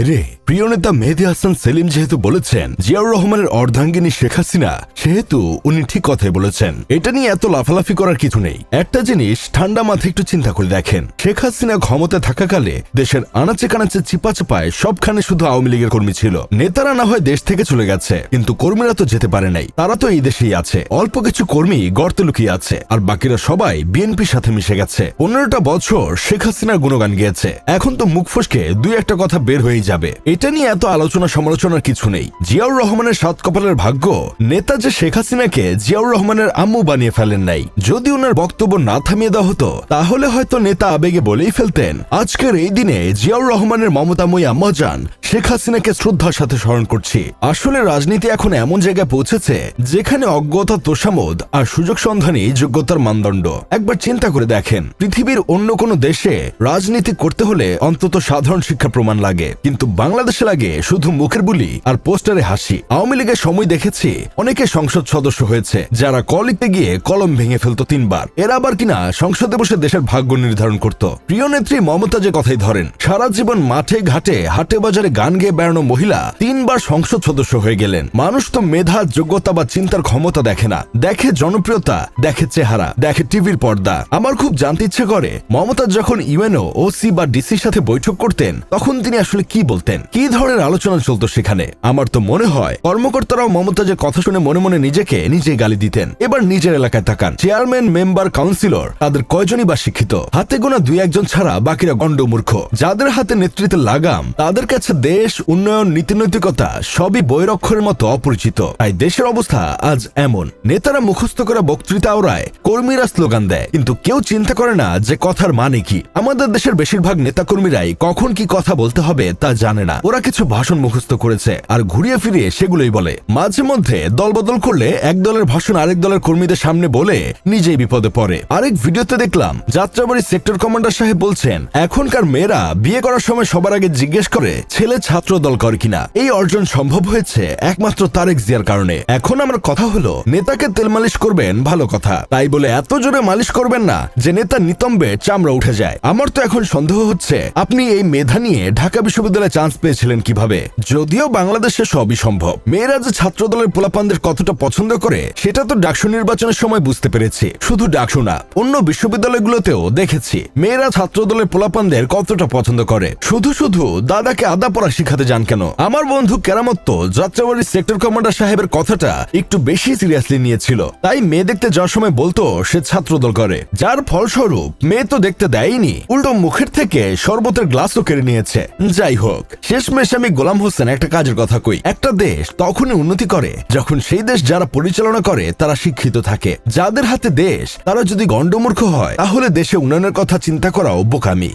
ভাইরে, প্রিয় নেতা মেহেদি হাসান সেলিম যেহেতু বলেছেন, জিয়াউর রহমানের অর্ধাঙ্গিনী শেখ হাসিনা, সেহেতু উনি ঠিক কথাই বলেছেন। এটা নিয়ে এত লাফালাফি করার কিছু নেই। একটা জিনিস ঠান্ডা মাথায় একটু চিন্তা করে দেখেন। শেখ হাসিনা ক্ষমতা থাকাকালে দেশের আনাচে কানাচে চিপা চাপায় সবখানে শুধু আওয়ামী লীগের কর্মী ছিল। নেতারা না হয় দেশ থেকে চলে গেছে, কিন্তু কর্মীরা তো যেতে পারে নাই। তারা তো এই দেশেই আছে। অল্প কিছু কর্মী গর্তে লুকিয়ে আছে, আর বাকিরা সবাই বিএনপির সাথে মিশে গেছে। পনেরোটা বছর শেখ হাসিনার গুণগান গিয়েছে। এখন তো মুখ ফসকে দুই একটা কথা বের হয়ে যাবে। এটা নিয়ে এত আলোচনা সমালোচনার কিছু নেই। জিয়াউর রহমানের সাত কপালের ভাগ্য, নেতা যে শেখ হাসিনাকে জিয়াউর রহমানের আম্মু বানিয়ে ফেলেন নাই। যদি ওনার বক্তব্য না থামিয়ে দেওয়া হতো, তাহলে হয়তো নেতা আবেগে বলেই ফেলতেন, আজকের এই দিনে জিয়াউর রহমানের মমতাময়ী আম্মা যান, শেখ হাসিনাকে শ্রদ্ধার সাথে স্মরণ করছি। আসলে রাজনীতি এখন এমন জায়গায় পৌঁছেছে, যেখানে অজ্ঞতা, তোষামোদ আর সুযোগ সন্ধানই যোগ্যতার মানদণ্ড। একবার চিন্তা করে দেখেন, পৃথিবীর অন্য কোনো দেশে রাজনীতি করতে হলে অন্তত সাধারণ শিক্ষা প্রমাণ লাগে। কিন্তু বাংলাদেশে লাগে শুধু মুখের বুলি আর পোস্টারে হাসি। আওয়ামী লীগের সময় দেখেছি অনেকে সংসদ সদস্য হয়েছে, যারা ক লিখতে গিয়ে কলম ভেঙে ফেলতো তিনবার। এরা আবার কিনা সংসদে বসে দেশের ভাগ্য নির্ধারণ করত। প্রিয় নেত্রী মমতা যে কথাই ধরেন, সারা জীবন মাঠে ঘাটে, হাটে বাজারে গান গেয়ে বেড়ানো মহিলা তিনবার সংসদ সদস্য হয়ে গেলেন। মানুষ তো মেধা, যোগ্যতা বা চিন্তার ক্ষমতা দেখে না। দেখে জনপ্রিয়তা, দেখে চেহারা, দেখে টিভির পর্দা। আমার খুব জানতে ইচ্ছে করে, মমতা যখন ইউএনও, ওসি বা ডিসির সাথে বৈঠক করতেন, তখন তিনি আসলে কি বলতেন? কি ধরনের আলোচনা চলতো সেখানে? আমার তো মনে হয়, কর্মকর্তারাও মমতাজের কথা শুনে মনে মনে নিজেকে নিজে গালি দিতেন। এবার নিজের এলাকায় তাকান। চেয়ারম্যান, মেম্বার, কাউন্সিলর, তাদের কয়জনই বা শিক্ষিত? হাতে গোনা দুই একজন ছাড়া বাকিরা গণ্ডমূর্খ। যাদের হাতে নেতৃত্বের লাগাম, তাদের কাছে দেশ, উন্নয়ন, নীতিনৈতিকতা সবই বৈরক্ষরের মতো অপরিচিত। তাই দেশের অবস্থা আজ এমন। নেতারা মুখস্থ করা বক্তৃতা ওরায় কর্মীরা স্লোগান দেয়। কিন্তু কেউ চিন্তা করে না যে কথার মানে কি। আমাদের দেশের বেশিরভাগ নেতাকর্মীরাই কখন কি কথা বলতে হবে তা জানে না। ওরা কিছু ভাষণ মুখস্থ করেছে আর ঘুরিয়ে ফিরিয়ে সেগুলোই বলে। মাঝে মধ্যে দলবদল করলে এক দলের ভাষণ আরেক দলের কর্মীদের সামনে বলে নিজেই বিপদে পড়ে। আরেক ভিডিওতে দেখলাম, যাত্রাবাড়ি সেক্টর কমান্ডার সাহেব বলছেন, এখনকার মেয়েরা বিয়ে করার সময় সবার আগে জিজ্ঞেস করে, ছেলে ছাত্র দল করে কিনা? এই অর্জন সম্ভব হয়েছে একমাত্র তারেক জিয়ার কারণে। এখন আমার কথা হলো, নেতাকে তেল মালিশ করবেন, ভালো কথা। তাই বলে এত জোরে মালিশ করবেন না যে নেতা নিতম্বে চামড়া উঠে যায়। আমার তো এখন সন্দেহ হচ্ছে, আপনি এই মেধা নিয়ে ঢাকা বিশ্ববিদ্যালয়ে চান্স পেয়েছিলেন কীভাবে? যদিও বাংলাদেশে সবই সম্ভব। মেয়েরা যে ছাত্র দলের পোলাপানদের কতটা পছন্দ করে, সেটা তো ডাকসু নির্বাচনের সময় বুঝতে পেরেছি। শুধু ডাকসু না, অন্য বিশ্ববিদ্যালয়গুলোতেও দেখেছি। মেয়েরা ছাত্র দলের পোলাপানদের কতটা পছন্দ করে। শুধু শুধু দাদাকে আদা পড়া শিখাতে যান কেন? আমার বন্ধু কেরামত্ত যাত্রাবাড়ি সেক্টর কমান্ডার সাহেবের কথাটা একটু বেশি সিরিয়াসলি নিয়েছিল। তাই মেয়ে দেখতে যাওয়ার সময় বলতো, সে ছাত্রদল করে। যার ফলস্বরূপ, মেয়ে তো দেখতে দেয়নি। উল্টো মুখের থেকে শরবতের গ্লাসও কেড়ে নিয়েছে। যাই হোক। শেষমেশ আমি গোলাম হোসেন একটা কাজের কথা কই। একটা দেশ তখনই উন্নতি করে যখন সেই দেশ যারা পরিচালনা করে, তারা শিক্ষিত থাকে। যাদের হাতে দেশ, তারা যদি গণ্ডমূর্খ হয়, তাহলে দেশে উন্নয়নের কথা চিন্তা করাও বোকামি।